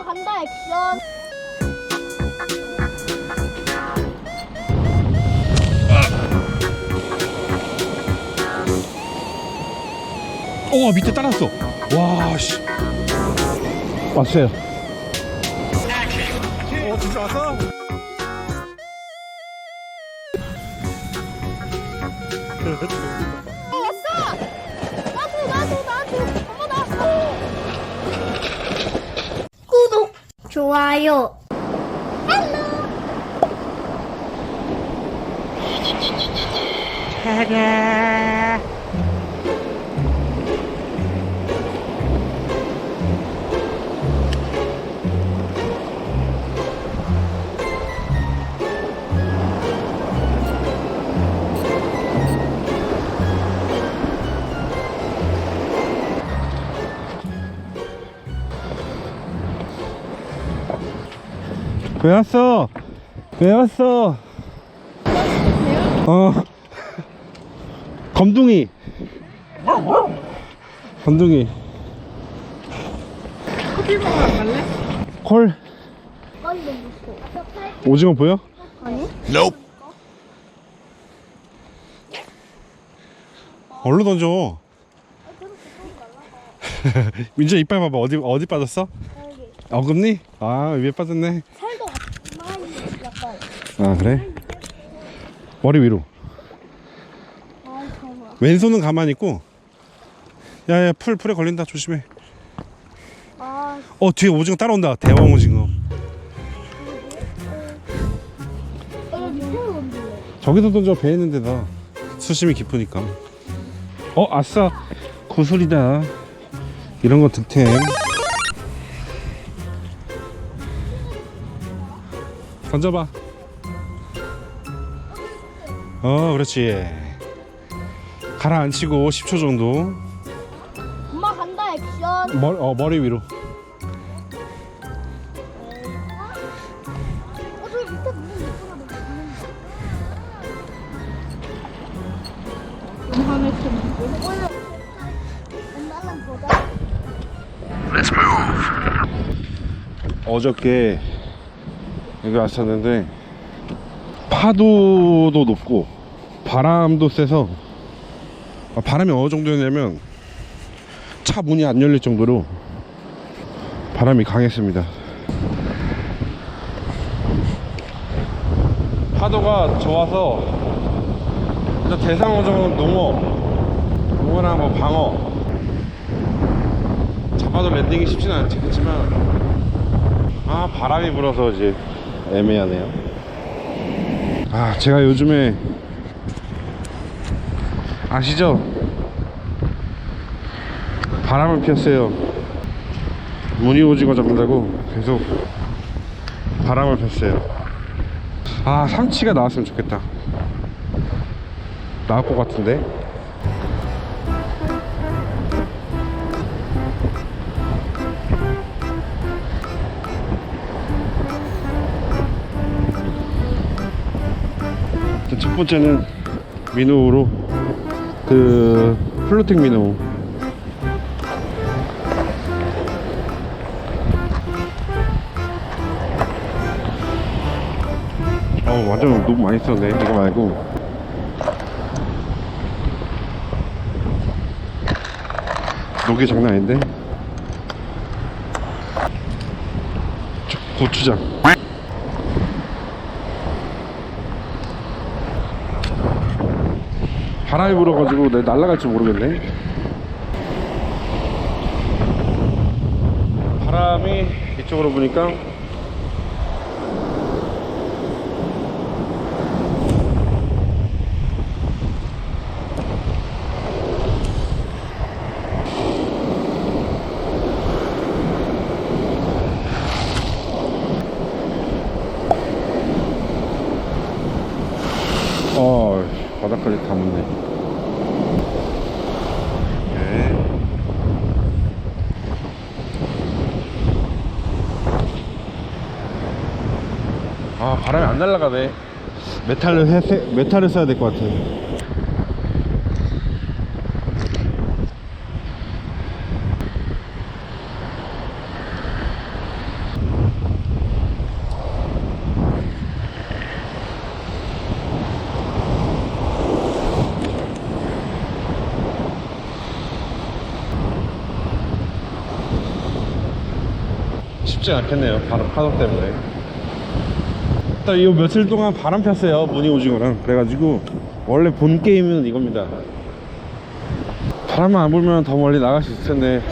엄마 간다 액션. 어 밑에 따랐어 와 씨 왔어요 어 진짜 왔어? 좋아요. 왜 왔어? 왜 왔어? 어 검둥이 검둥이 커피 먹으러 갈래? 콜. 오징어 보여? 아니? 얼른 던져 민재 이빨 봐봐 어디 어디 빠졌어? 여기 어금니? 아 위에 빠졌네. 아 그래? 머리 위로. 왼손은 가만히 있고. 야야 풀 풀에 걸린다. 조심해. 아어 뒤에 오징어 따라온다. 대왕 오징어. 저기서 던져. 배 있는 데다. 수심이 깊으니까. 어 아싸. 구슬이다. 이런 거 득템 던져봐. 어 그렇지. 가라앉히고 10초 정도. 엄마 간다 액션. 머리, 어, 머리 위로. 어 밑에 엄마랑 보자. 어저께 여기 왔었는데 파도도 높고 바람도 세서 아, 바람이 어느 정도였냐면 차 문이 안 열릴 정도로 바람이 강했습니다. 파도가 좋아서 대상어종은 농어 농어랑 뭐 방어. 잡아도 랜딩이 쉽지는 않겠지만 아 바람이 불어서 이제 애매하네요. 아 제가 요즘에 아시죠? 바람을 피웠어요. 무늬 오징어 잡는다고 계속 바람을 폈어요. 아 삼치가 나왔으면 좋겠다. 나올 것 같은데 첫 번째는 민우로 그 플로팅 민우 어 완전 너무 많이 썼네 이거 말고. 녹이 장난 아닌데? 저 고추장 바람이 불어가지고 내 날아갈지 모르겠네. 바람이 이쪽으로 부니까 날라가네. 메탈을 해, 메탈을 써야 될 것 같아. 쉽지 않겠네요. 바로 파도 때문에. 일단 이 며칠 동안 바람 폈어요. 무늬 오징어랑. 그래가지고 원래 본 게임은 이겁니다. 바람만 안 불면 더 멀리 나갈 수 있을 텐데.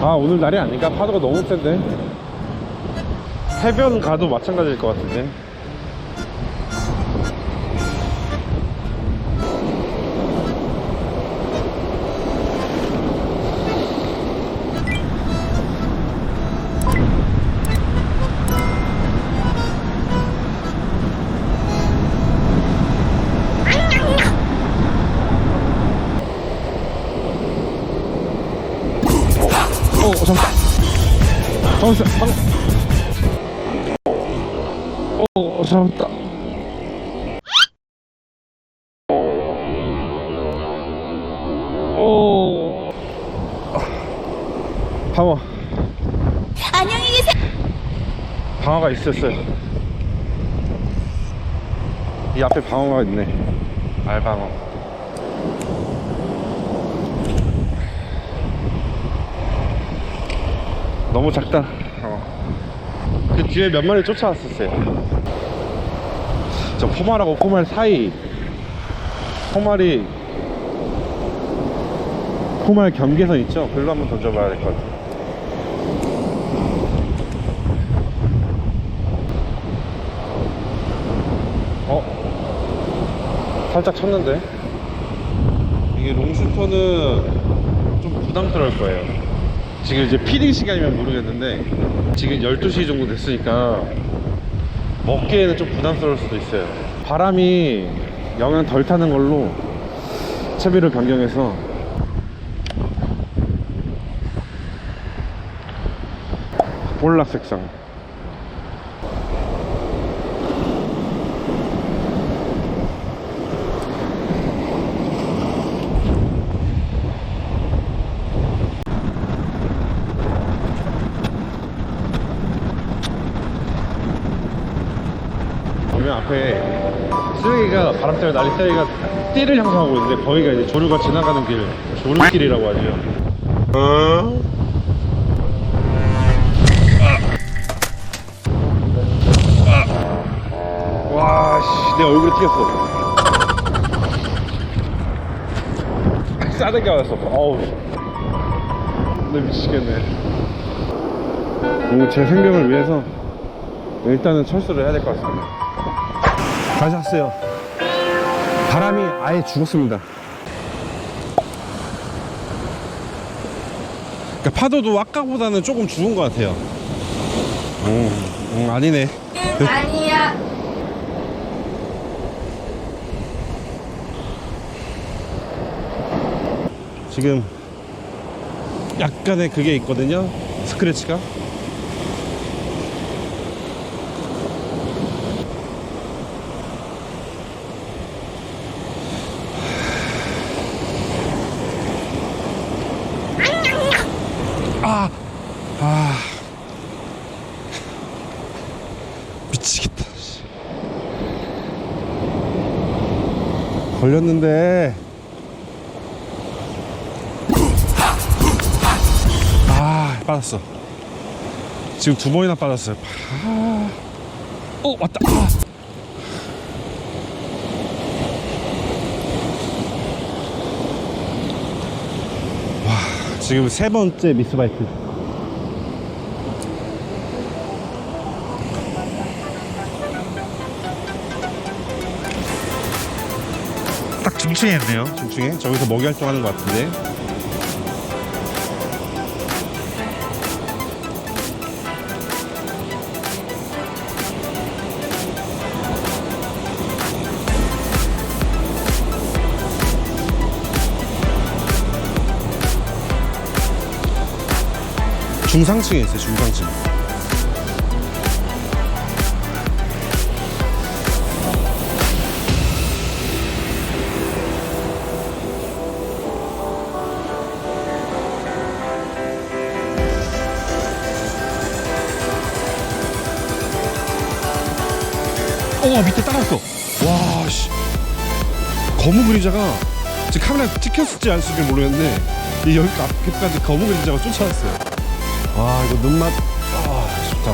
아 오늘 날이 아닌가? 파도가 너무 센데 해변 가도 마찬가지일 것 같은데. 어, 어 잠깐. 잠깐 잠깐 어, 어 잡았다 오 방어 안녕히 계세요. 방어가 있었어요 이 앞에 방어가 있네 알방어 너무 작다 어. 그 뒤에 몇 마리 쫓아왔었어요 저 포말하고 포말 사이 포말이 포말 경계선 있죠? 글로 한번 던져봐야 될 것 같아요 어? 살짝 쳤는데 이게 롱슈터는 좀 부담스러울 거예요 지금 이제 피딩 시간이면 모르겠는데 지금 12시 정도 됐으니까 먹기에는 좀 부담스러울 수도 있어요. 바람이 영향 덜 타는 걸로 채비를 변경해서 볼락 색상 보면 앞에 쓰레기가 바람 때문에 날린 쓰레기가 띠를 형성하고 있는데 거기가 이제 조류가 지나가는 길 조류길이라고 하죠. 와씨 내 얼굴에 튀겼어. 싸대기 왔어. 어우 내 미치겠네. 오늘 제 생명을 위해서 일단은 철수를 해야 될 것 같습니다 다시 왔어요. 바람이 아예 죽었습니다. 그러니까 파도도 아까보다는 조금 죽은 것 같아요. 음, 음 아니네. 아니야. 지금 약간의 그게 있거든요. 스크래치가 아, 아, 미치겠다. 씨. 걸렸는데. 아, 빠졌어. 지금 두 번이나 빠졌어요. 아, 어, 왔다. 아. 와, 지금 세 번째 미스 바이크. 중층에 있네요. 중층에. 저기서 먹이 활동하는 것 같은데. 중상층에 있어요 중상층 어 밑에 따라왔어. 와씨. 검은 그림자가 지금 카메라 찍혔을지 안 찍힐지 모르겠는데 이 여기 앞까지 검은 그림자가 쫓아왔어요. 와 이거 눈맛 아 좋다.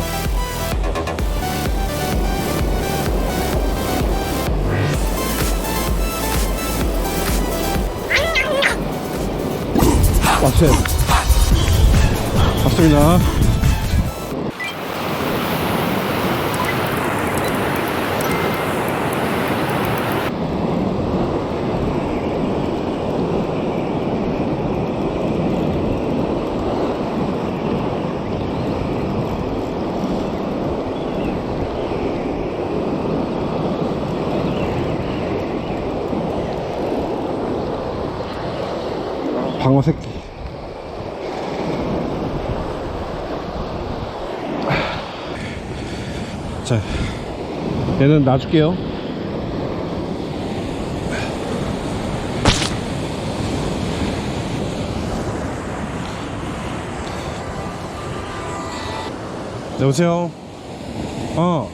왔어요. 왔습니다 자 얘는 놔줄게요. 여보세요? 어.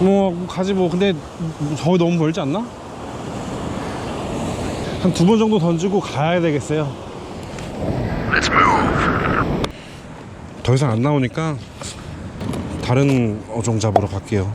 뭐 가지 뭐. 근데 저기 너무 멀지 않나? 한 두 번 정도 던지고 가야 되겠어요. 더 이상 안 나오니까 다른 어종 잡으러 갈게요.